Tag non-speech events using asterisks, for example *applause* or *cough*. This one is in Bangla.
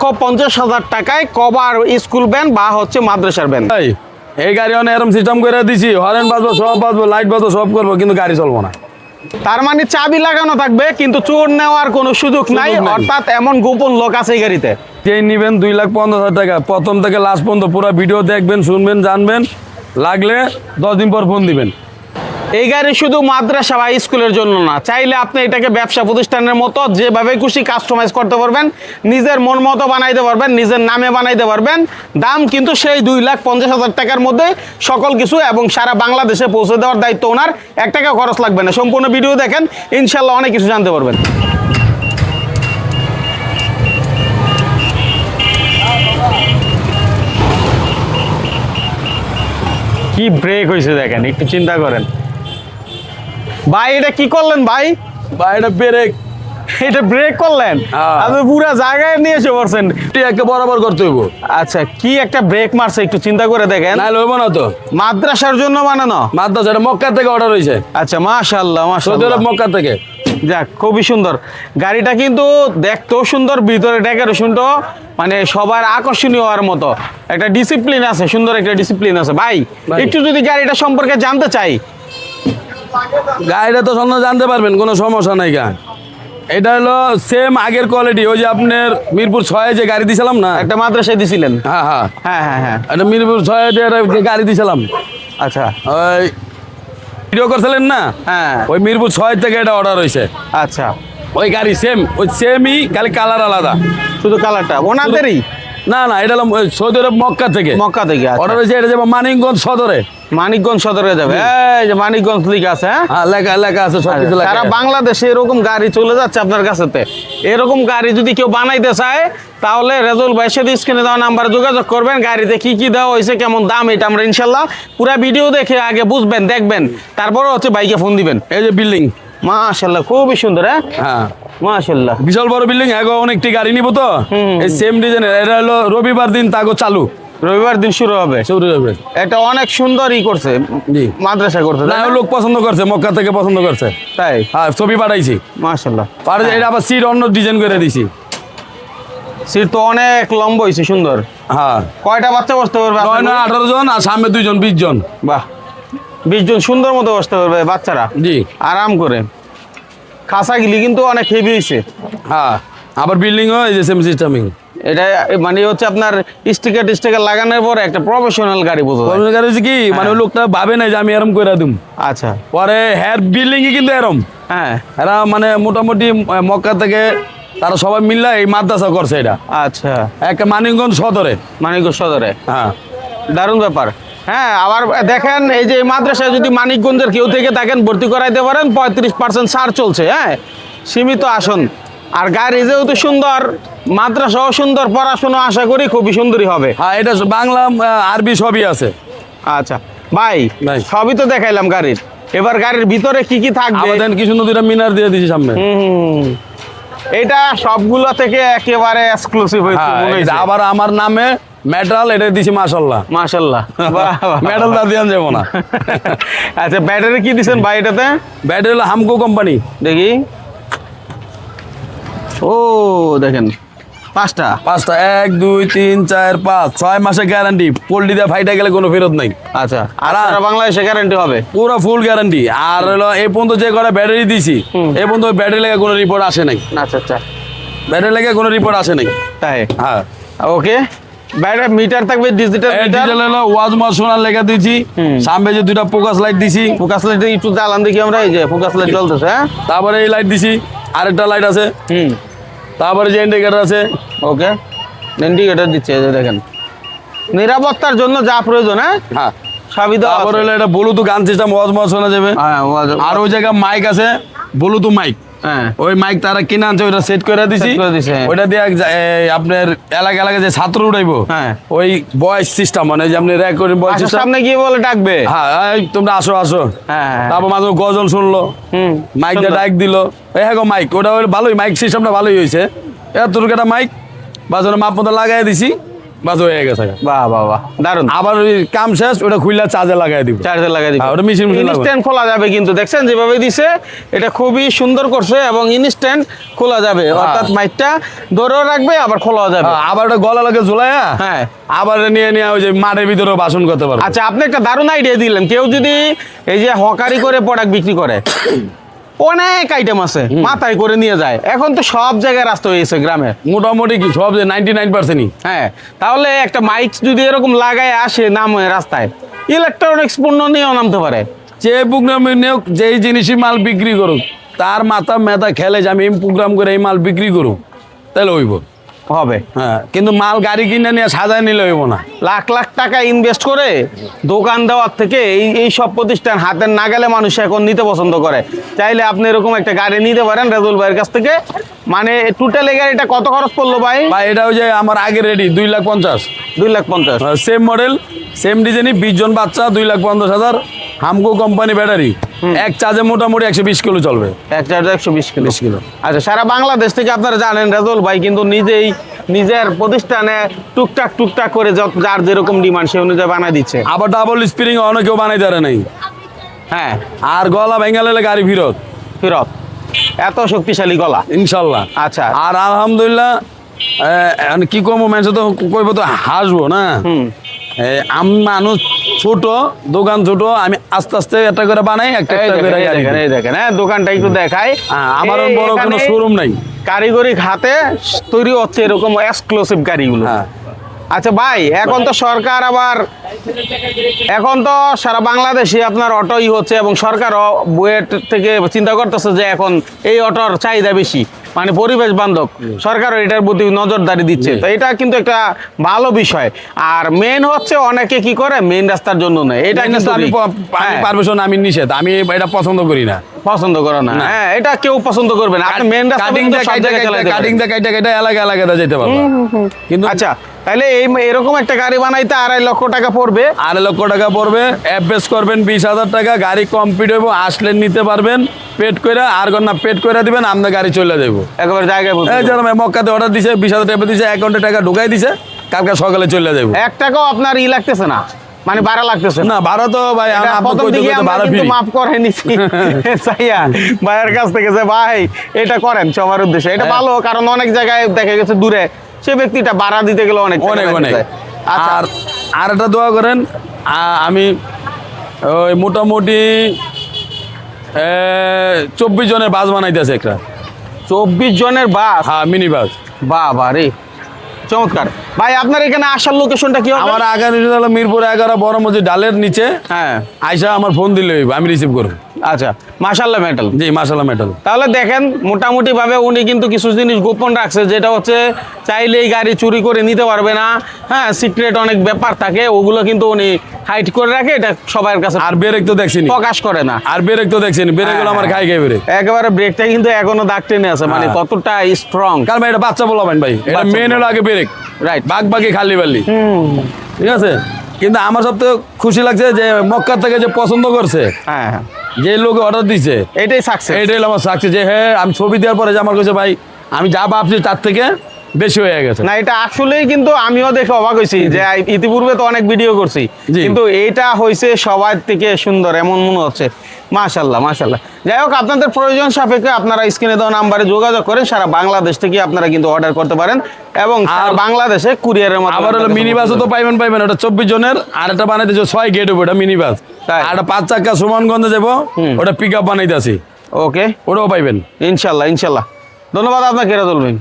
লক্ষ পঞ্চাশ হাজার টাকায় কভার স্কুল ভ্যান বা হচ্ছে মাদ্রাসার ভ্যান। এই এই গাড়ি অনেক এরকম সিস্টেম করে দিছি। হরেন বাজবো সব বাজবো লাইট বাজবো সব করব কিন্তু গাড়ি চলবো না। তার মানে চাবি লাগানো থাকবে কিন্তু চোর নেওয়ার কোনো সুযোগ নাই অর্থাৎ এমন গোপন লোক আছে এই গাড়িতে। যেই নিবেন দুই লাখ পঞ্চাশ হাজার টাকা। প্রথম থেকে লাস্ট পর্যন্ত পুরো ভিডিও দেখবেন শুনবেন জানবেন লাগলে দশ দিন পর ফোন দিবেন। এই গাড়ি শুধু মাদ্রাসা বা স্কুলের জন্য না, চাইলে আপনি এটাকে ব্যবসা প্রতিষ্ঠানের মতো যেভাবে খুশি কাস্টমাইজ করতে পারবেন, নিজের মন মতো বানাইতে পারবেন, নিজের নামে বানাইতে পারবেন। দাম কিন্তু সেই দুই লাখ পঞ্চাশ হাজার টাকার মধ্যে সকল কিছু এবং সারা বাংলাদেশে পৌঁছে দেওয়ার দায়িত্ব ওনার। এক টাকা খরচ লাগবে না, সম্পূর্ণ ভিডিও দেখেন ইনশাল্লাহ অনেক কিছু জানতে পারবেন। কি ব্রেক হয়েছে দেখেন, একটু চিন্তা করেন। ভাই এটা কি করলেন ভাই? ভাই এটা ব্রেক এটা ব্রেক করলেন? হ্যাঁ। আপনি পুরো জায়গায় নিয়ে এসে পড়ছেন। একটা বরাবর করতে হইব। আচ্ছা কি একটা ব্রেক মারছে একটু চিন্তা করে দেখেন। না হইব না তো। মাদ্রাসার জন্য বানানো মাদ্রাসা এটা মক্কা থেকে অর্ডার হয়েছে আচ্ছা মাশাল্লাহ আরব মক্কা থেকে। যাক খুবই সুন্দর। গাড়িটা কিন্তু দেখতেও সুন্দর ভিতরে ডেকোরেশনটাও মানে সবার আকর্ষণীয় হওয়ার মতো। একটা ডিসিপ্লিন আছে সুন্দর একটা ডিসিপ্লিন আছে। ভাই। একটু যদি গাড়িটা সম্পর্কে জানতে চাই গাড়িটা তো সন্ধ্যা জানতে পারবেন কোনো সমস্যা নাই গা। এটা হলো সেম আগের কোয়ালিটি ওই যে আপনার মিরপুর ছয়ে যে গাড়ি দিছিলাম না? একটা মাদ্রাসায় দিছিলেন? হ্যাঁ হ্যাঁ। হ্যাঁ হ্যাঁ হ্যাঁ। এটা মিরপুর ছয়ে যে গাড়ি দিছিলাম। আচ্ছা। ওই ভিডিও করছিলেন না? হ্যাঁ। ওই মিরপুর ছয় থেকে এটা অর্ডার হয়েছে আচ্ছা। ওই গাড়ি সেম ওই সেমই খালি কালার আলাদা। শুধু কালারটা ওনাদেরই? না না এটা হলো সৌদি আরব মক্কা থেকে। মক্কা থেকে আচ্ছা। অর্ডার হয়েছে এটা যাব মানিকগঞ্জ সদরে। মানিকগঞ্জ সদরে যাবে। এই যে মানিকগঞ্জ লিখা আছে হ্যাঁ? হ্যাঁ লেখা লেখা আছে সব কিছু সারা বাংলাদেশে এরকম গাড়ি চলে যাচ্ছে আপনার কাছেতে। এরকম গাড়ি যদি কেউ বানাইতে চায় তাহলে রেজল ভাইয়ের সাথে স্ক্রিনে দেওয়া নাম্বারে যোগাযোগ করবেন গাড়িতে কি কি দেওয়া হয়েছে কেমন দাম এটা আমরা ইনশাল্লাহ পুরো ভিডিও দেখে আগে বুঝবেন দেখবেন। তারপরে হচ্ছে বাইকে ফোন দিবেন। এই যে বিল্ডিং মাশাল্লাহ খুবই সুন্দর হ্যাঁ? হ্যাঁ। মাশাল্লাহ। বিশাল বড় বিল্ডিং এগো অনেকটি গাড়ি নিব তো। এই সেম ডিজাইনের এটা হলো রবিবার দিন তাগো চালু। রবিবার দিন শুরু হবে। শুরু হবে। এটা অনেক সুন্দর ই করছে। জি। মাদ্রাসা করছে না লোক পছন্দ করছে মক্কা থেকে পছন্দ করছে। তাই? হ্যাঁ ছবি পাঠাইছি। মাশাল্লাহ আর এটা আবার সিট অন্য ডিজাইন করে দিছি। সিট তো অনেক লম্বা হয়েছে সুন্দর। হ্যাঁ। কয়টা বাচ্চা বসতে পারবে নয় নয় আঠারো জন আর সামনে দুইজন বিশ জন। বাহ। বিশ জন সুন্দর মতো বসতে পারবে বাচ্চারা? জি। আরাম করে। খাসা গিলি কিন্তু অনেক হেভি হয়েছে হ্যাঁ। আবার বিল্ডিংও এই যে সেম সিস্টেমিং এটা মানে হচ্ছে আপনার স্টিকার টিস্টিকার লাগানোর পরে একটা প্রফেশনাল গাড়ি বোঝা যায়। গাড়ি হচ্ছে কি মানে লোকটা ভাবে নাই যে আমি এরম করে দিম। আচ্ছা। পরে হ্যার বিল্ডিং কিন্তু এরম। হ্যাঁ। এরা মানে মোটামুটি মক্কা থেকে তারা সবাই মিললে এই মাদ্রাসা করছে এটা। আচ্ছা। একটা মানিকগঞ্জ সদরে। মানিকগঞ্জ সদরে। হ্যাঁ। দারুণ ব্যাপার। হ্যাঁ আবার দেখেন এই যে মাদ্রাসায় যদি মানিকগঞ্জের কেউ থেকে থাকেন ভর্তি করাইতে পারেন পঁয়ত্রিশ পার্সেন্ট ছাড় চলছে হ্যাঁ। সীমিত আসন। আর গাড়ি যেহেতু সুন্দর মাদ্রাসাও সুন্দর পড়াশোনা আশা করি খুবই সুন্দরই হবে। হ্যাঁ এটা বাংলা আরবি সবই আছে। আচ্ছা ভাই। সবই তো দেখাইলাম গাড়ির। এবার গাড়ির ভিতরে কি কি থাকবে? আমাদের কি সুন্দর দুইটা মিনার দিয়ে দিছি সামনে। এটা সবগুলো থেকে একেবারে এক্সক্লুসিভ হয়েছে হ্যাঁ, যে হয়েছে। আবার আমার নামে মেটাল এটা দিছি মাশাল্লাহ। মাশাল্লাহ। *laughs* বাহ, বাহ, মেটাল দা দিয়ে যাব না। *laughs* আচ্ছা ব্যাটারি কি দিছেন ভাই এটাতে? ব্যাটারি হলো হামকো কোম্পানি। দেখি। ও দেখেন। পাঁচটা। পাঁচটা এক দুই তিন চার পাঁচ ছয় মাসের গ্যারান্টি পোল্ট্রি দিয়ে ফাইটা গেলে কোনো ফেরত নাই। আচ্ছা আর বাংলাদেশে গ্যারান্টি হবে? পুরো ফুল গ্যারান্টি আর হলো এই পর্যন্ত যে কটা ব্যাটারি দিছি। এই পর্যন্ত ব্যাটারি লেগে কোনো রিপোর্ট আসে নাই। আচ্ছা আচ্ছা। ব্যাটারি লেগে কোনো রিপোর্ট আসে নাই। তাই? হ্যাঁ। ওকে। ব্যাটারি মিটার থাকবে ডিজিটাল মিটার ডিজিটাল হলো ওয়াজ মাস সোনার লেখা দিয়েছি সামনে যে দুইটা ফোকাস লাইট দিছি। ফোকাস লাইট একটু জ্বালান দেখি আমরা এই যে ফোকাস লাইট জ্বলতেছে হ্যাঁ? তারপরে এই লাইট দিছি। আরেকটা লাইট আছে। হুম। তারপরে যে ইন্ডিকেটার আছে। ওকে ইন্ডিকেটার দিচ্ছে দেখেন। নিরাপত্তার জন্য যা প্রয়োজন হ্যাঁ? হ্যাঁ। সবই তারপরে এটা ব্লুটুথ গান সিস্টেম ওয়াজ মজ শোনা যাবে। হ্যাঁ আর ওই জায়গায় মাইক আছে ব্লুটুথ মাইক হ্যাঁ। ওই মাইক তারা কিনে আনছে ওইটা সেট করে দিছি। ওইটা দিয়ে আপনার এলাকা এলাকায় যে ছাত্র উঠাইবো হ্যাঁ। ওই বয়স সিস্টেম মানে যে আপনি বয়স সামনে গিয়ে বলে ডাকবে। হ্যাঁ তোমরা আসো আসো। হ্যাঁ তারপর মাঝে গজল শুনলো। হুম মাইক দিয়ে। ডাক দিল। এই হ্যাঁ মাইক ওটা ভালোই মাইক সিস্টেমটা ভালোই হয়েছে একটা মাইক বাজারে মাপ মতো লাগাই দিছি। বাস হয়ে গেছে বাহ বাহ বাহ। দারুণ আবার ওই কাম শেষ ওটা খুললে চার্জে লাগাই দিব। চার্জে লাগাই দিবেন হ্যাঁ, ওটা machine machine ইনস্ট্যান্ট খোলা যাবে কিন্তু দেখছেন যেভাবে দিছে এটা খুবই সুন্দর করছে এবং ইনস্ট্যান্ট খোলা যাবে। অর্থাৎ মাইকটা ধরেও রাখবে আবার খোলা যাবে। হ্যাঁ, আবার ওটা গলা লাগে ঝুলাইয়া হ্যাঁ। আবার নিয়ে নিয়ে ওই যে মাঠের ভিতরে বাসন করতে পারবে। আচ্ছা আপনি একটা দারুণ আইডিয়া দিলেন। কেউ যদি এই যে হকারি করে প্রোডাক্ট বিক্রি করে অনেক আইটেম আছে মাথায় করে নিয়ে যায়। এখন তো সব জায়গায় রাস্তা হয়েছে গ্রামে। মোটামুটি কি সব নাইনটি নাইন পার্সেন্টই হ্যাঁ তাহলে একটা মাইক যদি এরকম লাগায় আসে নাম রাস্তায় ইলেকট্রনিক্স পণ্য নিয়েও নামতে পারে। যে প্রোগ্রাম নিয়োগ যেই জিনিসই মাল বিক্রি করুক তার মাথা মেধা খেলে যে আমি এই প্রোগ্রাম করে এই মাল বিক্রি করুক তাহলে হইব। হবে। হ্যাঁ। কিন্তু মাল গাড়ি কিনে নিয়ে সাজায় নিলে হইব না। লাখ লাখ টাকা ইনভেস্ট করে দোকান দেওয়ার থেকে এই এই সব প্রতিষ্ঠান হাতের নাগালে মানুষ এখন নিতে পছন্দ করে। চাইলে আপনি এরকম একটা গাড়ি নিতে পারেন রেজুল ভাইয়ের কাছ থেকে। মানে টোটাল এই গাড়িটা কত খরচ পড়ল ভাই? বা এটা ওই যে আমার আগে রেডি দুই লাখ পঞ্চাশ। দুই লাখ পঞ্চাশ। সেম মডেল সেম ডিজাইনই বিশ জন বাচ্চা দুই লাখ পঞ্চাশ হাজার হামকো কোম্পানি ব্যাটারি এক চার্জে মোটামুটি একশো বিশ কিলো চলবে। এক চার্জ একশো বিশ কিলো। বিশ কিলো। আচ্ছা সারা বাংলাদেশ থেকে আপনারা জানেন রেজল ভাই কিন্তু নিজেই নিজের প্রতিষ্ঠানে টুকটাক টুকটাক করে যার যেরকম ডিমান্ড সে অনুযায়ী বানায় দিচ্ছে। আবার ডাবল স্প্রিং অনেকেও বানাইতে পারে নাই। হ্যাঁ। আর গলা ভেঙে লেলে গাড়ি ফিরত। ফিরত। এত শক্তিশালী গলা। ইনশাল্লাহ। আচ্ছা। আর আলহামদুলিল্লাহ এখন কি কমো মানুষ তো কইব তো হাসবো না। হুম। আমি মানুষ ছোট দোকান ছোট আমি আস্তে আস্তে একটা করে বানাই একটা একটা করে এই দেখেন, হ্যাঁ দোকানটা একটু দেখাই। আমার বড় কোনো শোরুম নাই। কারিগরি হাতে তৈরি হচ্ছে এরকম এক্সক্লুসিভ গাড়িগুলো। হ্যাঁ। আচ্ছা ভাই এখন তো সরকার আবার এখন তো সারা বাংলাদেশে আপনার অটোই হচ্ছে এবং সরকারও বুয়েট থেকে চিন্তা করতেছে যে এখন এই অটোর চাহিদা বেশি। মানে পরিবেশ বান্ধব। সরকারও এটার প্রতি নজরদারি দিচ্ছে। তো এটা কিন্তু একটা ভালো বিষয়। আর মেন হচ্ছে অনেকে কি করে? মেন রাস্তার জন্য নেয়। এটা কিন্তু আমি ঠিক। প- আমি হ্যাঁ, পারমিশন আমি নিষেধ। আমি এটা পছন্দ করি না। পছন্দ করো না। হ্যাঁ এটা কেউ পছন্দ করবে না। আপনি মেন রাস্তা কাটিং জায়গায় চালাতে পারেন। কাটিং দা কাইটা কাইটা এলাকা এলাকাতে যেতে পারব। কিন্তু আচ্ছা তাহলে এই এরকম একটা গাড়ি বানাইতে আড়াই লক্ষ টাকা পড়বে। আড়াই লক্ষ টাকা পড়বে। অ্যাডভেস করবেন বিশ হাজার টাকা গাড়ি কমপ্লিট হইব আসলে নিতে পারবেন। পেড করে আর না পেড করে দিবেন আপনার গাড়ি চলে যাব একবার জায়গায় এই। যেরকম মক্কাতে অর্ডার দিছে বিশ হাজার টাকা দিছে অ্যাকাউন্টে টাকা ঢুকাই দিছে কালকে সকালে চলে যাব এক টাকাও আপনার ই লাগতেছে না। মানে ভাড়া লাগতেছে। না ভাড়া তো ভাই প্রথম দিকে আমরা কিন্তু মাফ করে নিছি। *laughs* চাইয়া ভাইয়ের কাছ থেকে যে ভাই এটা করেন সবার উদ্দেশ্যে। এটা হ্যাঁ। ভালো কারণ অনেক জায়গায় দেখা গেছে দূরে সে ব্যক্তিটা ভাড়া দিতে গেলে অনেক অনেক অনেক। আচ্ছা। আর আর একটা দোয়া করেন আমি ওই মোটামুটি চব্বিশ জনের বাস বানাইতেছে একটা। চব্বিশ জনের বাস? হ্যাঁ মিনি বাস। বাবা রে চমৎকার। ভাই আপনার এখানে আসার লোকেশনটা কি আমার আগামী হলো মিরপুর এগারো বড় মসজিদ ডালের নিচে। হ্যাঁ। আইসা আমার ফোন দিলে আমি রিসিভ করব। আচ্ছা মাশাল্লাহ মেটাল জি মাসাল্লাহ মেটাল তাহলে দেখেন মোটামুটি ভাবে উনি কিন্তু কিছু জিনিস গোপন রাখছে যেটা হচ্ছে চাইলেই গাড়ি চুরি করে নিতে পারবে না। হ্যাঁ সিক্রেট অনেক ব্যাপার থাকে ওগুলো কিন্তু উনি হাইট করে রাখে এটা সবার কাছে আর বেরেক তো দেখছিনি প্রকাশ করে না। আর বেরেক তো দেখছিনি বেরেক হলো আমার খাই খাই বেরেক। একেবারে ব্রেকটা কিন্তু এখনও দাগ টেনে আছে মানে হ্যাঁ। কতটা স্ট্রং কারণ এটা বাচ্চা বলবেন ভাই এটা মেন হলো আগে বেরেক। রাইট বাঘ বাকি খালি বাল্লি ঠিক আছে? কিন্তু আমার সবথেকে খুশি লাগছে যে মক্কার থেকে যে পছন্দ করছে হ্যাঁ হ্যাঁ। যে লোক অর্ডার দিছে এটাই সাকসেস এটাই আমার সাকসেস যে হ্যাঁ আমি ছবি দেওয়ার পরে যে আমার কাছে ভাই আমি যা ভাবছি তার থেকে বেশি হয়ে গেছে। না এটা আসলেই কিন্তু আমিও দেখে অবাক হয়েছি যে ইতিপূর্বে তো অনেক ভিডিও করছি। কিন্তু এটা হয়েছে সবার থেকে সুন্দর এমন মনে হচ্ছে। মাশাল্লাহ মাশাল্লাহ। যাই হোক আপনাদের প্রয়োজন সাপেক্ষে আপনারা স্ক্রিনে দেওয়া নাম্বারে যোগাযোগ করেন সারা বাংলাদেশ থেকে আপনারা কিন্তু অর্ডার করতে পারেন এবং আর- বাংলাদেশে কুরিয়ারের মাধ্যমে আবার হলো মিনি বাসও তো পাইবেন পাইবেন। ওটা চব্বিশ জনের আর একটা বানাইতে ছয় গেট হবে ওটা মিনি বাস? আর পাঁচ চাকা সুমনগঞ্জে যাব ওটা পিক আপ বানাইতে আছি। ওকে ওটাও পাইবেন। ইনশাল্লাহ ইনশাল্লাহ। ধন্যবাদ আপনাকে রাজুল ভাই।